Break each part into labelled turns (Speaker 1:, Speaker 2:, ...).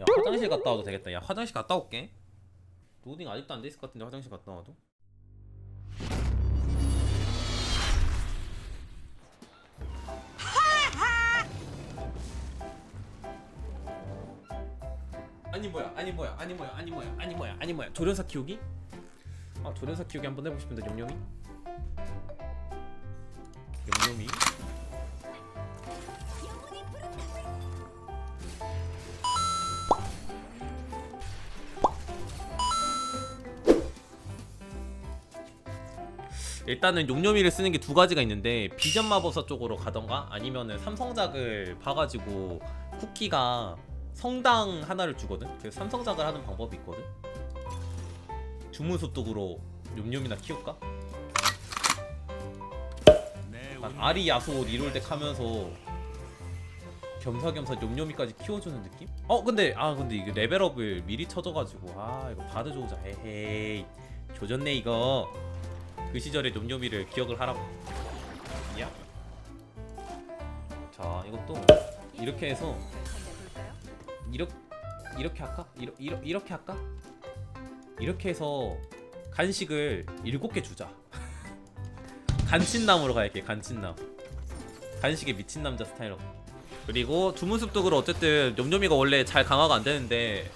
Speaker 1: 야 화장실 갔다 와도 되겠다. 야 화장실 갔다 올게. 로딩 아직도 안 돼 있을 것 같은데 화장실 갔다 와도? 아니 뭐야 아니 뭐야 아니 뭐야 아니 뭐야 아니 뭐야 아니 뭐야. 조련사 키우기? 아 조련사 키우기 한번 해보고 싶은데 용념이? 용념이 일단은 용념이를 쓰는 게 두 가지가 있는데 비전 마법사 쪽으로 가던가 아니면은 삼성작을 봐가지고 쿠키가 성당 하나를 주거든. 그래서 삼성작을 하는 방법이 있거든. 주문소독으로 용념이나 키울까? 난 아리 야소 리롤덱 하면서 겸사겸사 용념이까지 키워주는 느낌? 어 근데 아 근데 이게 레벨업을 미리 쳐줘가지고 아 이거 바드 조자 에헤이 조졌네 이거 그 시절의 뇸뇸이를 기억을 하라고 야. 자 이것도 이렇게 해서 이렇게 이렇게 할까? 이러, 이러, 이렇게 할까? 이렇게 해서 간식을 일곱 개 주자 간친남으로 갈게 간친남 간식에 미친 남자 스타일로 그리고 주문습독으로 어쨌든 뇸뇸이가 원래 잘 강화가 안 되는데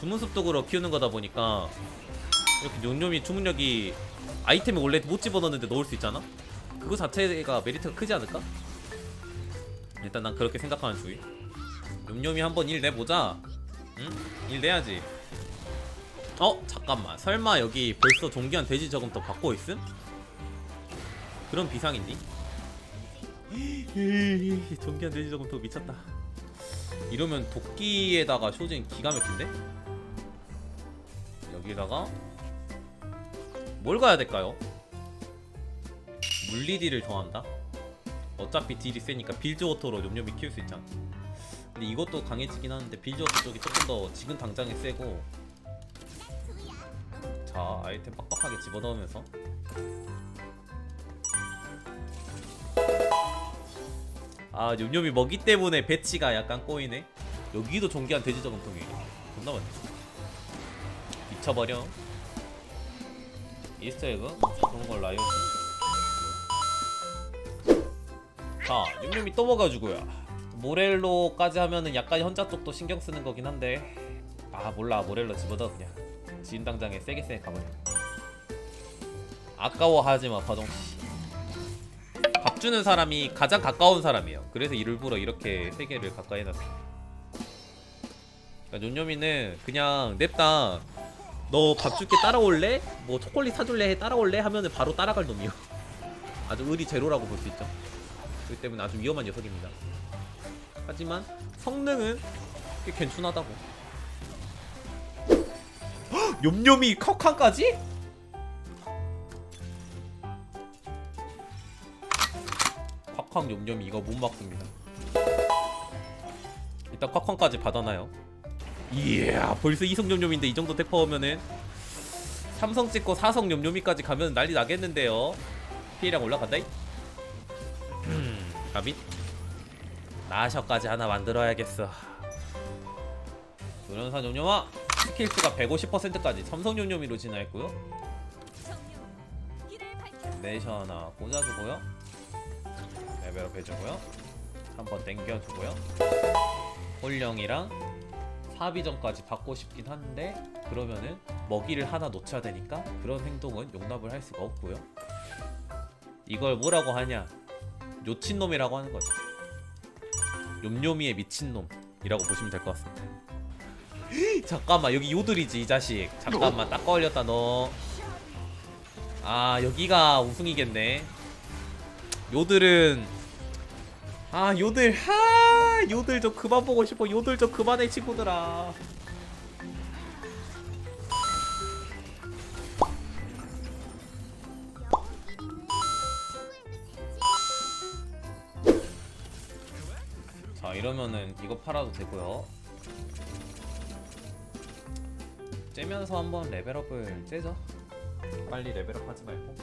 Speaker 1: 주문습독으로 키우는 거다 보니까 이렇게 뇸뇸이 주문력이 아이템을 원래 못 집어넣는데 넣을 수 있잖아? 그거 자체가 메리트가 크지 않을까? 일단 난 그렇게 생각하는 주의 뇸뇸이 한번 일 내보자 응? 일 내야지 어? 잠깐만 설마 여기 벌써 종기한 돼지 저금터 받고 있음? 그런 비상인디? 종기한 돼지 저금터 미쳤다 이러면 도끼에다가 쇼진 기가 막힌데? 여기다가 뭘 가야 될까요? 물리 딜을 더한다? 어차피 딜이 세니까 빌즈 워터로 뇸뇸이 키울 수 있잖아. 근데 이것도 강해지긴 하는데 빌즈 워터 쪽이 조금 더 지금 당장에 세고. 자 아이템 빡빡하게 집어넣으면서. 아 뇸뇸이 먹이 때문에 배치가 약간 꼬이네. 여기도 종기한 돼지 저금통이. 존나 많네. 미쳐버려 이스터에그? 그런 걸 라이엇이 자 뇸뇸이 또 먹어주고요. 모렐로까지 하면은 약간 현자 쪽도 신경 쓰는 거긴 한데. 아 몰라. 모렐로 집어넣어 그냥. 지금 당장에 세게 세게 가버려. 아까워하지마 파동씨. 밥 주는 사람이 가장 가까운 사람이에요. 그래서 일부러 이렇게 세 개를 가까이 해놨어. 그러니까 뇸뇸이는 그냥 냅다 너 밥 줄게 따라올래? 뭐 초콜릿 사줄래? 해 따라올래? 하면은 바로 따라갈 놈이요 아주 의리 제로라고 볼 수 있죠 그렇기 때문에 아주 위험한 녀석입니다 하지만 성능은 꽤 괜찮하다고 헉! 욤욤이 컵칸까지? 콱콱 욤욤이 이거 못 막습니다 일단 콱콱까지 받아놔요 이야 벌써 이성 욤욤인데 이 정도 대퍼오면은 삼성 찍고 사성 욤욤이까지 가면 난리 나겠는데요. 피해량 올라간다. 이 음, 가빗 나셔까지 하나 만들어야겠어. 조련사 뚤뚤아. 스킬 수가 150%까지. 삼성 뚤뚤이로 진화했고요. 네이션 하나 꽂아주고요. 레벨업 해주고요. 한번 땡겨주고요. 홀령이랑 사비전까지 받고 싶긴 한데 그러면은 먹이를 하나 놓쳐야 되니까 그런 행동은 용납을 할 수가 없고요. 이걸 뭐라고 하냐? 요친놈이라고 하는 거죠. 욤욤이의 미친놈이라고 보시면 될 것 같습니다. 잠깐만 여기 요들이지 이 자식. 잠깐만 딱 걸렸다 너. 아 여기가 우승이겠네. 요들은 아 요들. 하 요들 좀 그만 보고 싶어. 요들 좀 그만해 친구들아. 자 이러면은 이거 팔아도 되고요. 째면서 한번 레벨업을 째죠. 빨리 레벨업 하지 말고.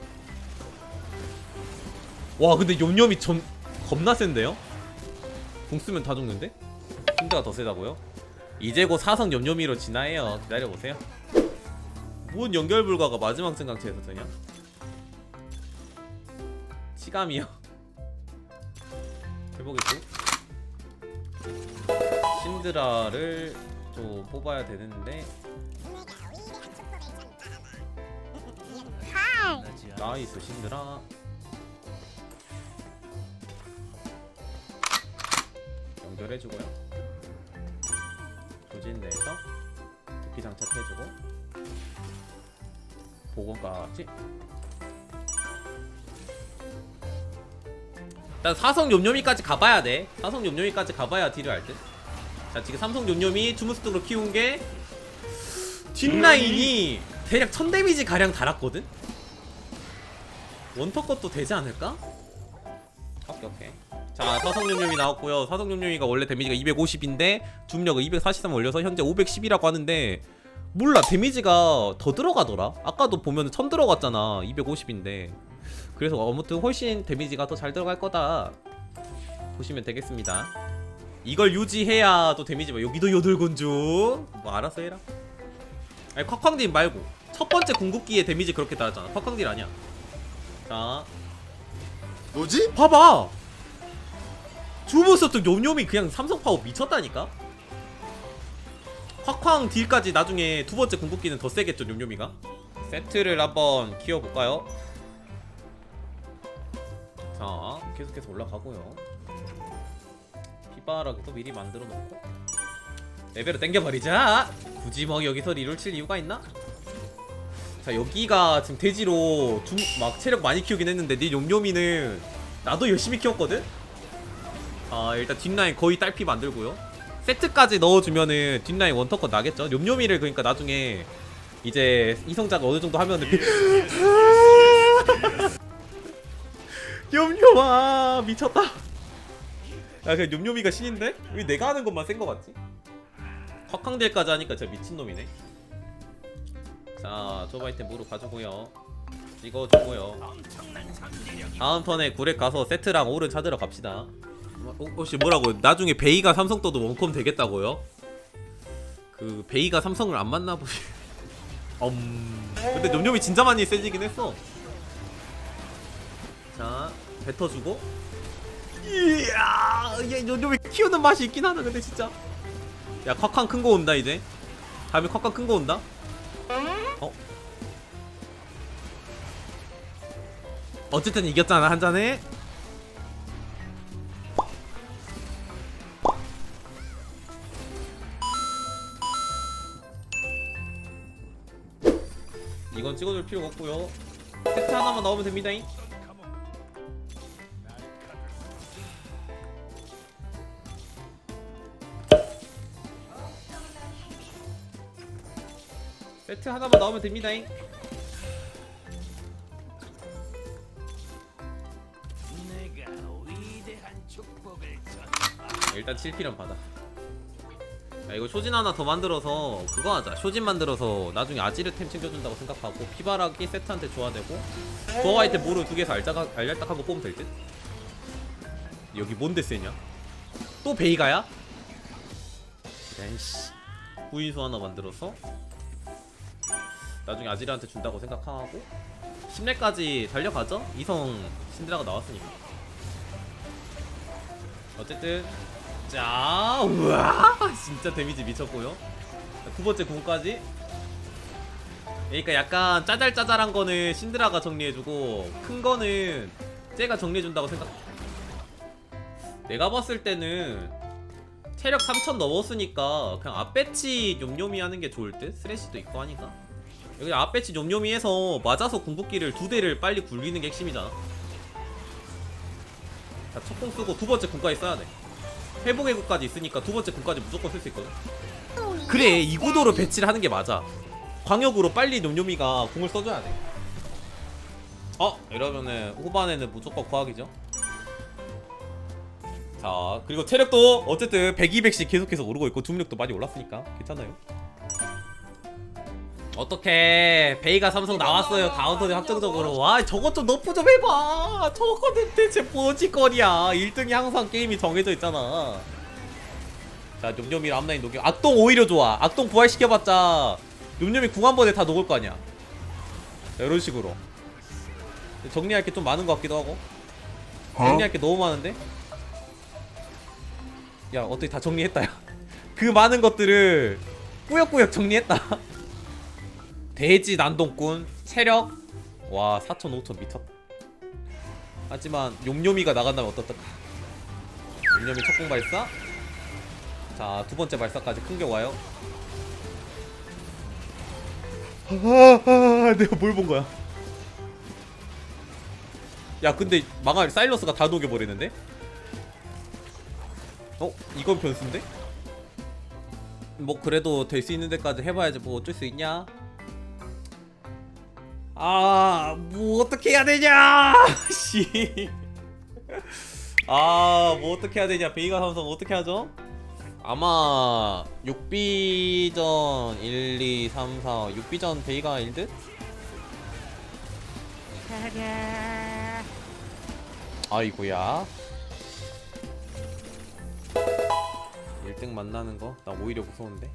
Speaker 1: 와 근데 욤욤이 전 겁나 센데요? 궁 쓰면 다 죽는데? 힌드가 더 세다고요? 이제 곧 사성 염료미로 진화해요. 기다려보세요. 뭔 연결 불가가 마지막 생각체에서 되냐? 치감이요. 해보겠고. 신드라를 또 뽑아야 되는데. 나이스 신드라 연결해주고요. 조진 내에서 두피 장착해주고 보건까지. 일단 사성 욤욤이까지 가봐야 돼. 사성 욤욤이까지 가봐야 딜을 할 듯 자 지금 삼성 욤욤이 주무스등으로 키운 게 뒷라인이 대략 1000 데미지 가량 달았거든? 원터 것도 되지 않을까? 오케이 오케이 자 사성염염이 나왔고요. 사성염염이가 원래 데미지가 250인데 중력을 243 올려서 현재 510이라고 하는데 몰라 데미지가 더 들어가더라? 아까도 보면 1000 들어갔잖아 250인데. 그래서 아무튼 훨씬 데미지가 더 잘 들어갈 거다 보시면 되겠습니다. 이걸 유지해야 또 데미지 봐. 여기도 요들군주. 뭐 알아서 해라. 아니 콱콱딜 말고 첫 번째 궁극기에 데미지 그렇게 달았잖아. 콱콱딜 아니야. 자.
Speaker 2: 뭐지?
Speaker 1: 봐봐 주부서도 뇸뇸이 그냥 삼성 파워 미쳤다니까? 콱쾅 딜까지 나중에 두 번째 궁극기는 더 세겠죠 뇸뇸이가? 세트를 한번 키워볼까요? 자 계속해서 올라가고요. 피바라기도 미리 만들어 놓고. 레벨을 땡겨버리자! 굳이 뭐 여기서 리롤 칠 이유가 있나? 자 여기가 지금 돼지로 중, 막 체력 많이 키우긴 했는데 네 뇸뇸이는 나도 열심히 키웠거든? 아 일단 뒷라인 거의 딸피 만들고요 세트까지 넣어주면은 뒷라인 원터컷 나겠죠? 뇸뇸이를 그러니까 나중에 이제 이성자가 어느 정도 하면은 뇸뇸아 미쳤다 야 그냥 뇸뇸이가 신인데? 왜 내가 하는 것만 센 거 같지? 콱황딜까지 하니까 진짜 미친놈이네 자, 조바 아이템 무로 가지고요. 찍어주고요. 다음 턴에 구렉 가서 세트랑 오른 찾으러 갑시다. 어, 혹시 뭐라고? 나중에 베이가 삼성 떠도 원컴 되겠다고요? 그 베이가 삼성을 안 만나 보시. 음. 근데 놈놈이 진짜 많이 세지긴 했어. 자, 뱉어주고. 이야, 얘 놈놈이 키우는 맛이 있긴 하다. 근데 진짜. 야, 콱콱 큰 거 온다 이제. 다음에 콱콱 큰 거 온다. 어? 어쨌든 이겼잖아 한 잔에 필요가 없고요. 세트 하나만 나오면 됩니다잉. 세트 하나만 됩니다잉.
Speaker 3: 축복을 전
Speaker 1: 일단 7필은 받아 야 이거 쇼진 하나 더 만들어서 그거 하자. 쇼진 만들어서 나중에 아지르템 챙겨준다고 생각하고 피바라기 세트한테 줘야 되고 도어 아이템 모루 두 개에서 알짝, 거 뽑으면 될듯? 여기 뭔데 세냐? 또 베이가야? 이런 씨. 구인수 하나 만들어서 나중에 아지르한테 준다고 생각하고 10렙까지 달려가죠? 이성 신드라가 나왔으니까. 어쨌든 자 우와 진짜 데미지 미쳤고요. 두 번째 궁까지. 그러니까 약간 짜잘짜잘한 거는 신드라가 정리해주고 큰 거는 쟤가 정리해준다고 생각 내가 봤을 때는 체력 3000 넘었으니까 그냥 앞배치 뇸뇸이 하는 게 좋을 듯? 쓰레쉬도 있고 하니까. 여기 앞배치 뇸뇸이 해서 맞아서 궁극기를 두 대를 빨리 굴리는 게 핵심이잖아. 자, 첫 공 쓰고 두 번째 궁까지 써야 돼. 회복의 궁까지 있으니까 두 번째 궁까지 무조건 쓸 수 있거든. 그래, 이 구도로 배치를 하는 게 맞아. 광역으로 빨리 뇸뇸이가 궁을 써줘야 돼. 어? 이러면은 후반에는 무조건 과학이죠. 자, 그리고 체력도 어쨌든 100, 200씩 계속해서 오르고 있고 중력도 많이 올랐으니까 괜찮아요. 어떻게 베이가 삼성 나왔어요. 다운턴에 확정적으로. 와 저것 좀 너프 좀 해봐. 저거 대체 뭐지 거리야. 1등이 항상 게임이 정해져 있잖아. 자 뇸뇸이랑 앞라인 녹여. 악동 오히려 좋아. 악동 부활시켜봤자 뇸뇸이 궁 한 번에 다 녹을 거 아니야. 자, 이런 식으로. 정리할 게 좀 많은 것 같기도 하고. 정리할 게 너무 많은데? 야 어떻게 다 정리했다 야그 많은 것들을 꾸역꾸역 정리했다 돼지 난동꾼 체력? 와 4천 5천 미쳤다 하지만 용요미가 나간다면 어떨까 용요미 첫공 발사? 자 두 번째 발사까지 큰 게 와요. 아, 내가 뭘 본 거야? 야 근데 망할 사일러스가 다 녹여버리는데? 어? 이건 변수인데? 뭐 그래도 될 수 있는 데까지 해봐야지 뭐 어쩔 수 있냐 아, 뭐 어떻게 해야 되냐? 씨. 아, 뭐 어떻게 해야 되냐? 베이가 삼성 어떻게 하죠? 아마 6비전 1, 2, 3, 4, 6비전 베이가 1듯? 아이고야. 1등 만나는 거? 나 오히려 무서운데?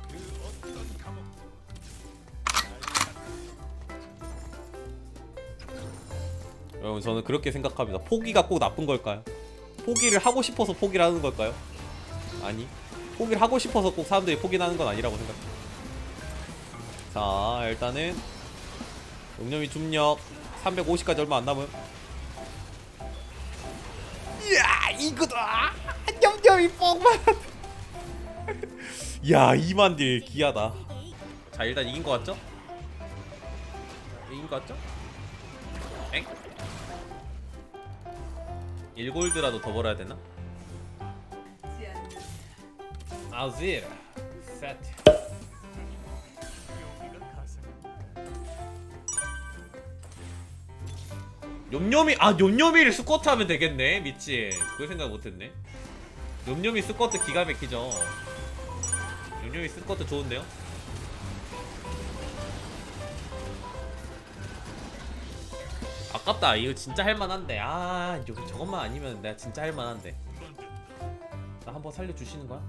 Speaker 1: 여러분 저는 그렇게 생각합니다. 포기가 꼭 나쁜 걸까요? 포기를 하고 싶어서 포기를 하는 걸까요? 아니. 포기를 하고 싶어서 꼭 사람들이 포기하는 건 아니라고 생각해요. 자, 일단은 용념이 중력 350까지 얼마 안 남음. 이야, 이거다. 염염이 뻥만. 야, 2만 딜 기하다. 자, 일단 이긴 거 같죠? 이긴 거 같죠? 엥? 1골드라도 더 벌어야 되나? 아우지르 세트 욤욤이 아 욤욤이를 스쿼트 하면 되겠네 미친 그걸 생각 못했네 욤욤이 스쿼트 기가 막히죠 욤욤이 스쿼트 좋은데요? 아깝다 이거 진짜 할만한데 아 여기 저것만 아니면 내가 진짜 할만한데 나 한번 살려주시는 거야?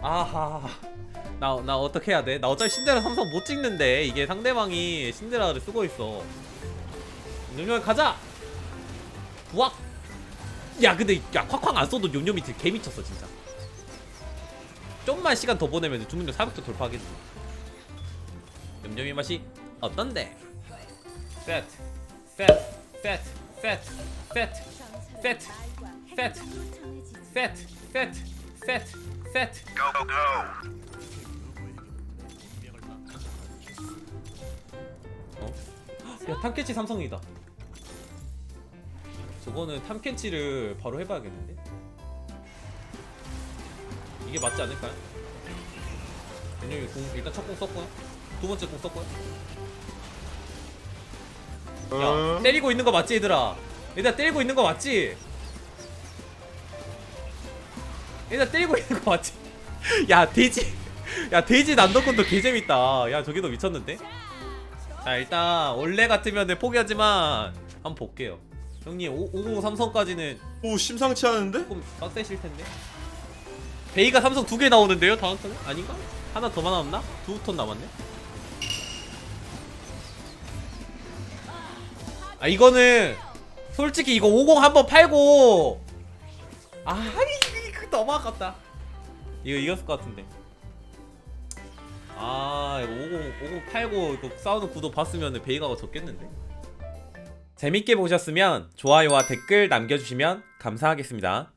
Speaker 1: 아하 나, 나 어떻게 해야 돼? 나 어차피 신데라 삼성 못 찍는데 이게 상대방이 신데라를 쓰고 있어 용념 가자! 부악! 야 근데 야 콱콱 안 써도 용념이 되게 개미쳤어 진짜 좀만 시간 더 보내면 주문력 400도 돌파하겠지 염염이 맛이 어떤데? 세트 세트 세트 세트 세트 세트 세트 세트 세트 세트 세트 어? 야 탐켄치 삼성이다 저거는 탐켄치를 바로 해봐야겠는데? 이게 맞지 않을까요? 왜냐면 공 일단 첫 공 썼고요 두 번째 공 썼고요 야 때리고 있는 거 맞지 얘들아 얘들아 때리고 있는 거 맞지? 얘들아 때리고 있는 거 맞지? 야 돼지 야 돼지 난더건도 개재밌다 야 저기도 미쳤는데? 자 일단 원래 같으면 포기하지만 한번 볼게요 형님 550 삼성까지는
Speaker 2: 오 심상치 않은데?
Speaker 1: 조금 빡세실 텐데. 베이가 삼성 두 개 나오는데요 다음 턴에? 아닌가? 하나 더 남았나? 두 턴 남았네. 아 이거는 솔직히 이거 50 한번 팔고 아 이거 너무 아깝다. 이거 이겼을 것 같은데. 아 이거 50 50 팔고 이거 싸우는 구도 봤으면 베이가가 졌겠는데. 재밌게 보셨으면 좋아요와 댓글 남겨주시면 감사하겠습니다.